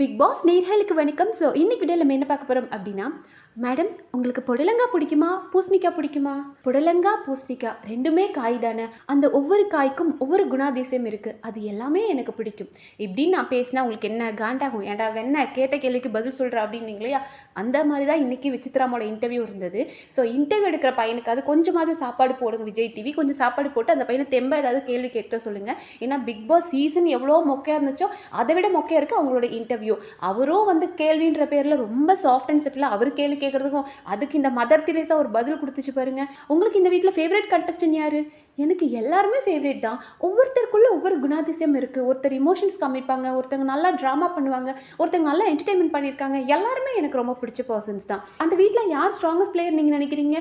Big pass நேர்களுக்கு வணக்கம். So இன்னைக்கு வீடியோ நம்ம என்ன பார்க்க போகிறோம் அப்படின்னா மேடம் உங்களுக்கு புடலங்காய் பிடிக்குமா? பூசணிக்காய் பிடிக்குமா? புடலங்காய் பூசணிக்காய் ரெண்டுமே காய் தானே. அந்த ஒவ்வொரு காய்க்கும் ஒவ்வொரு குணாதிசயம் இருக்குது அது எல்லாமே எனக்கு பிடிக்கும். இப்படின்னு நான் பேசினா உங்களுக்கு என்ன காண்டாகும்? ஏன்டா என்ன கேட்ட கேள்விக்கு பதில் சொல்கிற அப்படின்னு இல்லையா அந்த மாதிரி தான் இன்றைக்கி விசித்ராமோட இன்டர்வியூ இருந்தது. ஸோ இன்டர்வியூ எடுக்கிற பையனுக்கு அது கொஞ்சமாவது சாப்பாடு போடுங்க விஜய் டிவி கொஞ்சம் சாப்பாடு போட்டு அந்த பையனை தெம்ப ஏதாவது கேள்வி கேட்க சொல்லுங்கள் ஏன்னா பிக் பாஸ் சீசன் எவ்வளோ மொக்கையாக இருந்துச்சோ அதை விட மொக்கையாக இருக்குது அவங்களோட இன்டர்வியூ அவரும் வந்து கேள்வின்ற பேரில் ரொம்ப சாஃப்ட் அண்ட் செட்டில் அவர் கேள்வி கேட்குறதுக்கும் அதுக்கு இந்த மதர் திரேசா ஒரு பதில் கொடுத்துச்சு பாருங்க. உங்களுக்கு இந்த வீட்டில் ஃபேவரட் கண்டஸ்டன் யாரு? எனக்கு எல்லாருமே ஃபேவரேட் தான். ஒவ்வொருத்தருக்குள்ளே ஒவ்வொரு குணாதிசயம் இருக்குது ஒருத்தர் இமோஷன்ஸ் காமிப்பாங்க ஒருத்தங்க நல்லா ட்ராமா பண்ணுவாங்க ஒருத்தங்க நல்லா என்டர்டைன்மெண்ட் பண்ணியிருக்காங்க. எல்லாருமே எனக்கு ரொம்ப பிடிச்ச பர்சன்ஸ் தான். அந்த வீட்டில் யார் ஸ்ட்ராங்கஸ்ட் பிளேயர் நீங்கள் நினைக்கிறீங்க?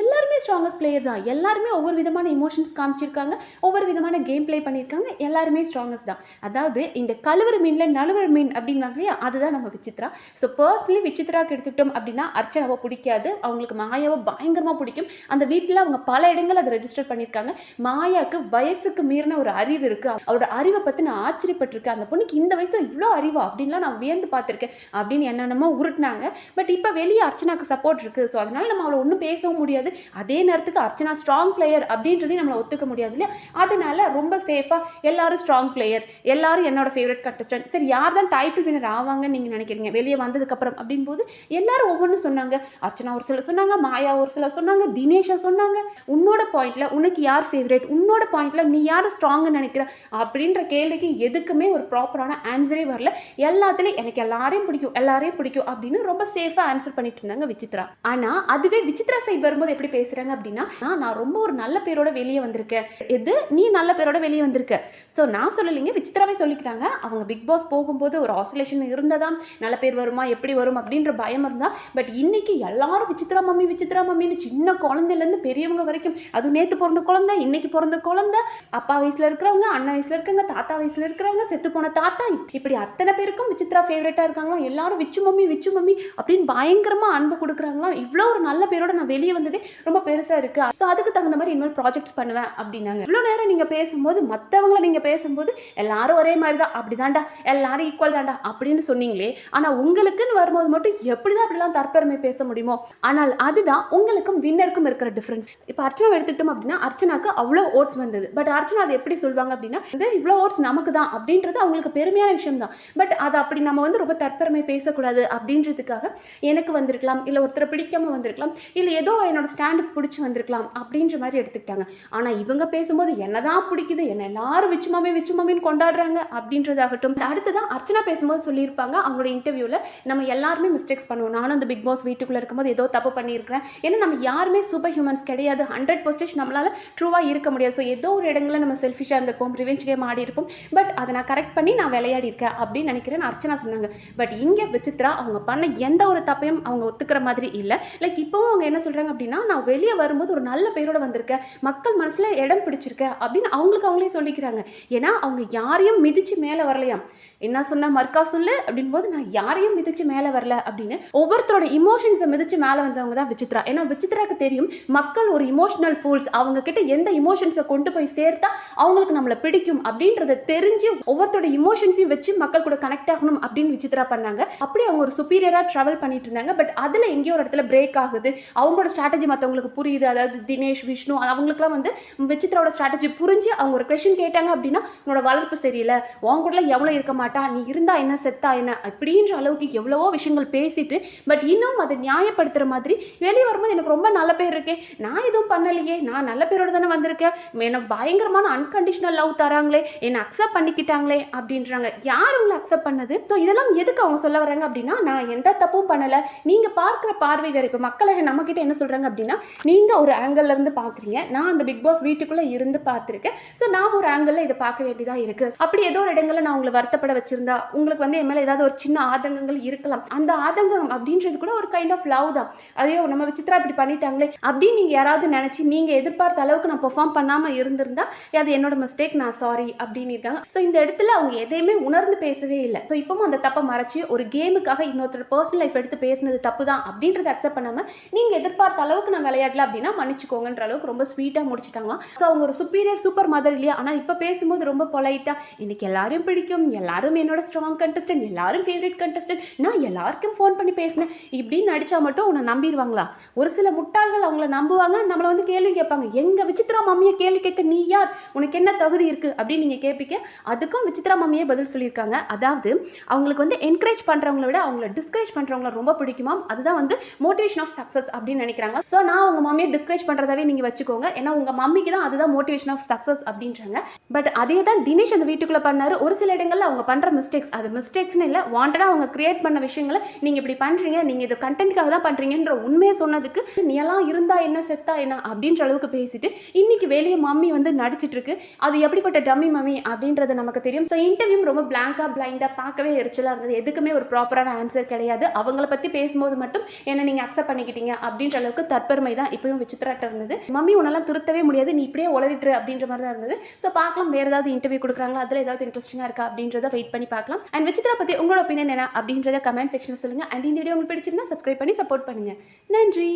எல்லாருமே ஸ்ட்ராங்கஸ்ட் பிளேயர் தான். எல்லாருமே ஒவ்வொரு விதமான இமோஷன்ஸ் காமிச்சிருக்காங்க ஒவ்வொரு விதமான கேம் ப்ளே பண்ணியிருக்காங்க. எல்லாருமே ஸ்ட்ராங்கஸ்ட் தான். அதாவது இந்த கழுவுற மீனில் நழுவுற மீன் அப்படின்வாங்க இல்லையா அதுதான் நம்ம விசித்ரா ஸோ பர்சனலி விசித்ராவுக்கு எடுத்துக்கிட்டோம் அப்படின்னா அர்ச்சனாவை பிடிக்காது. அவங்களுக்கு மாயாவை பயங்கரமாக பிடிக்கும். அந்த வீட்டில் அவங்க பல இடங்கள் அதை ரெஜிஸ்டர் பண்ணியிருக்காங்க. மாயாவுக்கு வயசுக்கு மீறின ஒரு அறிவு இருக்குது அவரோட அறிவை பற்றி நான் ஆச்சரியப்பட்டிருக்கேன். அந்த பொண்ணுக்கு இந்த வயசில் இவ்வளோ அறிவா? அப்படின்லாம் நான் வியந்து பார்த்துருக்கேன். அப்படின்னு என்னென்னமோ உருட்டினாங்க. பட் இப்போ வெளியே அர்ச்சனாக்கு சப்போர்ட் இருக்குது ஸோ அதனால் நம்ம அவளை ஒன்றும் பேசவும் முடியாது. அதே நேரத்துக்கு அர்ச்சனா ஸ்ட்ராங் பிளேயர் அப்படின்றதையும் நம்மளை ஒத்துக்க முடியாது இல்லையா? அதனால ரொம்ப சேஃபாக எல்லாரும் ஸ்ட்ராங் பிளேயர் எல்லாரும் என்னோட ஃபேவரட் கண்டஸ்டன்ட் சரி யார் தான் டைட்டில் வினர் ஆவாங்கன்னு நீங்கள் நினைக்கிறீங்க? வெளியே வந்ததுக்கப்புறம் அப்படின் போது எல்லாரும் ஒவ்வொன்றும் சொன்னாங்க. அர்ச்சனா ஒரு சில சொன்னாங்க மாயா ஒரு சில சொன்னாங்க தினேஷா சொன்னாங்க. உன்னோட பாயிண்ட்ல உனக்கு யார் ஃபேவரேட் உன்னோட பாயிண்ட்ல நீ யார் ஸ்ட்ராங்னு நினைக்கிற? அப்படின்ற கேள்விக்கு எதுக்குமே ஒரு ப்ராப்பரான ஆன்சரே வரல. எல்லாத்துலேயும் எனக்கு எல்லாரையும் பிடிக்கும் எல்லாரையும் பிடிக்கும் அப்படின்னு ரொம்ப சேஃபாக ஆன்சர் பண்ணிட்டு இருந்தாங்க விசித்ரா. ஆனால் அதுவே விசித்ரா சைட் வரும்போது எப்படி பேசுகிறாங்க அப்படின்னா "நான் ரொம்ப ஒரு நல்ல பேரோட வெளியே வந்திருக்கேன் எது? நீ நல்ல பேரோட வெளியே வந்திருக்க. ஸோ நான் சொல்லலைங்க விசித்ராவே சொல்லிக்கிறாங்க. அவங்க பிக் பாஸ் போகும்போது ஒரு ஆசோலேஷன் இருந்ததாம் நல்ல பேர் வருமா? எப்படி வரும்? அப்படின்ற பயம் இருந்தால் பட் இன்னைக்கு எல்லாரும் விசித்ரா மம்மி விசித்ரா மம்மின்னு சின்ன குழந்தையிலேருந்து பெரியவங்க வரைக்கும் அதுவும் நேற்று பிறந்த குழந்தை இன்னைக்கு பிறந்த குழந்தை அப்பா வயசில் இருக்கிறவங்க அண்ணன் வயசில் இருக்கவங்க தாத்தா வயசில் இருக்கிறவங்க செத்து போன தாத்தா இப்படி அத்தனை பேருக்கும் விசித்ரா ஃபேவரட்டாக இருக்காங்களாம் எல்லாரும் விச்சு மம்மி விச்சு மம்மி அப்படின்னு பயங்கரமாக அன்பு கொடுக்குறாங்களாம் இவ்வளோ ஒரு நல்ல பேரோட நான் வெளியே வந்ததே ரொம்ப பெருசாக இருக்குது ஸோ அதுக்கு தகுந்த மாதிரி இனிமேல் ப்ராஜெக்ட்ஸ் பண்ணுவேன் அப்படின்னாங்க. இவ்வளோ நேரம் நீங்கள் பேசும்போது மற்றவங்கள நீங்கள் பேசும்போது எல்லாரும் ஒரே மாதிரி தான் அப்படிதான்டா. எல்லாரும் ஈக்குவல் தான்டா. அப்படின்னு சொன்னீங்களே ஆனால் உங்களுக்குன்னு வரும்போது மட்டும் எப்படிதான் அப்படிலாம் தற்பெருமை பேச முடியுமோ ஆனால் அதுதான் உங்களுக்கும் வின்னருக்கும் இருக்கிற டிஃப்ரென்ஸ் இப்போ அர்ச்சனா எடுத்துக்கிட்டோம் அப்படின்னா அர்ச்சனாக்கு அவ்வளோ ஓட்ஸ் வந்தது. பட் அர்ச்சனா அதை எப்படி சொல்லுவாங்க அப்படின்னா இது இவ்வளோ ஓட்ஸ் நமக்கு தான் அப்படின்றது அவங்களுக்கு பெருமையான விஷயம் தான் பட் அதை அப்படி நம்ம வந்து ரொம்ப தற்பெருமை பேசக்கூடாது அப்படின்றதுக்காக எனக்கு வந்திருக்கலாம் இல்லை ஒருத்தரை பிடிக்காம வந்திருக்கலாம் இல்லை ஏதோ என்னோட ஸ்டாண்டு பிடிச்சி வந்திருக்கலாம் அப்படின்ற மாதிரி எடுத்துக்கிட்டாங்க. ஆனால் இவங்க பேசும்போது என்னதான் பிடிக்குது என்ன எல்லாரும் விச்சுமாமே விச்சுமாமின்னு கொண்டாடுறாங்க அப்படின்றதாகட்டும். அடுத்ததான் அர்ச்சனா பேசும்போது சொல்லியிருப்பாங்க. அவங்களோட இன்டர்வியூவில் நம்ம எல்லாருமே மிஸ்டேக்ஸ் பண்ணுவோம். நானும் அந்த பிக் பாஸ் வீட்டுக்குள்ளே இருக்கும்போது ஏதோ தப்பு பண்ணியிருக்கிறேன். ஏன்னா நம்ம யாருமே சூப்பர் ஹியூமன்ஸ் கிடையாது. ஹண்ட்ரட் பர்சன்டேஜ் நம்மளால் ட்ரூவாக இருக்க முடியாது. ஸோ ஏதோ ஒரு இடங்களில் நம்ம செல்ஃபிஷாக இருந்திருப்போம் ரிவெஞ்ச் கேம் ஆடி இருப்போம். பட் அதை நான் கரெக்ட் பண்ணி நான் விளையாடி இருக்கேன் அப்படின்னு நினைக்கிறேன் அர்ச்சனா சொன்னாங்க. பட் இங்கே விசித்ரா அவங்க பண்ண எந்த ஒரு தப்பையும் அவங்க ஒத்துக்கிற மாதிரி இல்லை. லைக் இப்போவும் அவங்க என்ன சொல்கிறாங்க அப்படின்னா நான் வெளியே வரும்போது ஒரு நல்ல பேரோட வந்திருக்கேன். மக்கள் மனசில் இடம் பிடிச்சிருக்கேன் அப்படின்னு அவங்களுக்கு அவங்களே சொல்லிக்கிறாங்க. ஏன்னா அவங்க யாரையும் மிதிச்சு மேலே வரலையாம். என்ன சொன்ன மர்க்கா சொல்லு அப்படின் போது நான் யாரையும் மிதிச்சு மேலே வரல அப்படின்னு ஒவ்வொருத்தரோட இமோஷன்ஸை மிதிச்சு மேலே வந்தவங்க தான் விசித்ரா. ஏன்னா விசித்ராக்கு தெரியும் மக்கள் ஒரு இமோஷனல் ஃபூல்ஸ் அவங்க கிட்ட எந்த இமோஷன்ஸை கொண்டு போய் சேர்த்தா அவங்களுக்கு நம்மளை பிடிக்கும் அப்படின்றத தெரிஞ்சு ஒவ்வொருத்தரோட இமோஷன்ஸையும் வச்சு மக்கள் கூட கனெக்ட் ஆகணும் அப்படின்னு விசித்ரா பண்ணாங்க. அப்படி அவங்க ஒரு சுப்பீரியராக ட்ராவல் பண்ணிட்டு இருந்தாங்க. பட் அதில் எங்கேயோ ஒரு இடத்துல பிரேக் ஆகுது. அவங்களோட ஸ்ட்ராட்டஜி மற்றவங்களுக்கு புரியுது. அதாவது தினேஷ் விஷ்ணு அவங்களுக்குலாம் வந்து விசித்ராவோட ஸ்ட்ராட்டஜி புரிஞ்சு அவங்க ஒரு கொஷின் கேட்டாங்க அப்படின்னா உன்னோட வளர்ப்பு சரியில்லை. உன் கூட எவ்வளோ இருக்க மாட்டா. நீ இருந்தா என்ன செத்தா என்ன அப்படின்ற அளவுக்கு எவ்வளவோ விஷயங்கள் பேசிட்டு பட் இன்னும் அதை நியாயப்படுத்துகிற மாதிரி வெளியே வரும்போது எனக்கு ரொம்ப நல்ல பேர் இருக்கே. நான் எதுவும் பண்ணலையே. நான் நல்ல பேரோட தானே வந்திருக்கேன். எனக்கு பயங்கரமான அன்கண்டிஷனல் லவ் தராங்களே. என்னை அக்செப்ட் பண்ணிக்கிட்டாங்களே அப்படின்றாங்க. யார் உங்களை அக்செப்ட் பண்ணது? ஸோ இதெல்லாம் எதுக்கு அவங்க சொல்ல வராங்க அப்படின்னா நான் எந்த தப்பும் பண்ணலை. நீங்கள் பார்க்குற பார்வை வேறு இப்போ மக்களை நம்மக்கிட்ட என்ன சொல்கிறாங்க அப்படின்னா நீங்கள் ஒரு ஆங்கிள்லேருந்து பார்க்குறீங்க. நான் அந்த பிக் பாஸ் வீட்டுக்குள்ளே இருந்து பார்த்துருக்கேன். ஸோ நான் ஒரு ஆங்கிளில் இதை பார்க்க வேண்டியதாக இருக்குது அப்படி ஏதோ ஒரு இடங்களில் நான் உங்களை வருத்தப்பட வச்சிருந்தா உங்களுக்கு வந்து என் மேலே ஏதாவது ஒரு சின்ன ஆதங்கங்கள் இருக்கலாம். அந்த ஆதங்கம் அப்படின்றது கூட ஒரு கைண்ட் ஆஃப் லவ் தான். அதையோ நம்ம விசித்ரா இப்படி பண்ணிட்டாங்களே அப்படின்னு நீங்கள் யாராவது நினச்சி நீங்கள் எதிர்பார்த்த அளவுக்கு நான் பெர்ஃபார்ம் பண்ணாமல் இருந்திருந்தா அது என்னோட மிஸ்டேக் நான் சாரி அப்படின்னு இருக்காங்க. ஸோ இந்த இடத்துல அவங்க எதையுமே உணர்ந்து பேசவே இல்லை. ஸோ இப்பவும் அந்த தப்பை மறைச்சி ஒரு கேமுக்காக இன்னொருத்தர் பர்சனல் லைஃப் எடுத்து பேசினது தப்பு தான் அப்படின்றத அக்செப்ட் பண்ணாமல் நீங்கள் எதிர்பார்த்த அளவுக்கு நான் விளையாடல அப்படின்னா மன்னிச்சுக்கோங்கன்ற அளவுக்கு ரொம்ப ஸ்வீட்டாக முடிச்சிட்டாங்களாம். ஸோ அவங்க ஒரு சுப்பீரியர் சூப்பர் மதர் இல்லையா? ஆனால் இப்போ பேசும்போது ரொம்ப பொலைட்டாக எனக்கு எல்லாரையும் பிடிக்கும் எல்லாரும் என்னோட ஸ்ட்ராங் கண்டஸ்டன்ட் எல்லாரும் ஃபேவரட் கண்டஸ்டன்ட் நான் எல்லாருக்கும் ஃபோன் பண்ணி பேசினேன். இப்படின்னு நடிச்சா மட்டும் உன்னை நம்பிடுவாங்களா ஒரு சில முட்டாள்கள் அவங்கள நம்புவாங்க நம்மளை வந்து கேள்வி கேட்பாங்க. எங்கள் விசித்ரா மம்மியை கேள்வி கேட்க நீ யார்? உனக்கு என்ன தகுதி இருக்குது அப்படின்னு நீங்கள் கேட்பீங்க அதுக்கும் விசித்ரா மம்மியே பதில் சொல்லியிருக்காங்க. அதாவது அவங்களுக்கு வந்து என்கரேஜ் பண்ணுறவங்கள விட அவங்கள டிஸ்கரேஜ் பண்ணுறவங்கள ரொம்ப பிடிக்குமா அதுதான் வந்து மோட்டிவேஷன் ஆஃப் சக்ஸஸ் அப்படின்னு நினைக்கிறாங்க. ஸோ நான் உங்கள் மம்மியை டிஸ்கரேஜ் பண்ணுறதாவே நீங்கள் வச்சுக்கோங்க. ஏன்னா உங்கள் மம்மிக்கு தான் அதுதான் மோட்டிவேஷன் ஆஃப் சக்ஸஸ் அப்படின்றாங்க. பட் அதே தான் தினேஷ் அந்த வீட்டுக்குள்ளே பண்ணார். ஒரு சில இடங்களில் அவங்க பண்ணுற மிஸ்டேக்ஸ் அது மிஸ்டேக்ஸ்னு இல்லை வாண்டடாக அவங்க கிரியேட் பண்ண விஷயங்களை நீங்கள் இப்படி பண்ணுறீங்க நீங்கள் இது கண்டென்ட்காக தான் பண்ணுறீங்கன்ற உண்மையை சொன்னதுக்கு நீ எல்லாம் இருந்தா என்ன செத்தா என்ன? அப்படின்ற அளவுக்கு பேசிட்டு இன்னைக்கு வெளியே மம்மி வந்து நடிச்சிட்ருக்கு அது எப்படிப்பட்ட டம்மி மம்மி அப்படின்றது நமக்கு தெரியும். ஸோ இன்டர்வியூ ரொம்ப பிளாங்காக பிளைண்டாக பார்க்கவே எரிச்சலாக இருந்தது. எதுக்குமே ஒரு ப்ராப்பரான ஆன்சர் கிடையாது. அவங்கள பற்றி பேசும்போது மட்டும் என்ன நீங்கள் அக்செப்ட் பண்ணிக்கிட்டீங்க அப்படின்ற அளவுக்கு தற்பெருமை தான் இப்பயும் விசித்திராட்ட இருந்தது. மம்மி உன்னெல்லாம் திருத்தவே முடியாது. நீ இப்படியே உளறிட்டு அப்படின்ற மாதிரி தான் இருந்தது. ஸோ பார்க்கலாம் வேறு ஏதாவது இன்டர்வியூ கொடுக்குறாங்களா? அதில் ஏதாவது இன்ட்ரெஸ்டிங்காக இருக்கா? அப்படின்றத வெயிட் பண்ணி பார்க்கலாம். அண்ட் விசித்ரா பற்றி உங்களோட ஒப்பீனியன் என்ன அப்படின்றத கமெண்ட் செக்ஷனில் சொல்லுங்கள் அண்ட் இந்த வீடியோ உங்களுக்கு பிடிச்சிருந்தா சப்ஸ்கிரைப் பண்ணி சப்போர்ட் பண்ணுங்கள் நன்றி.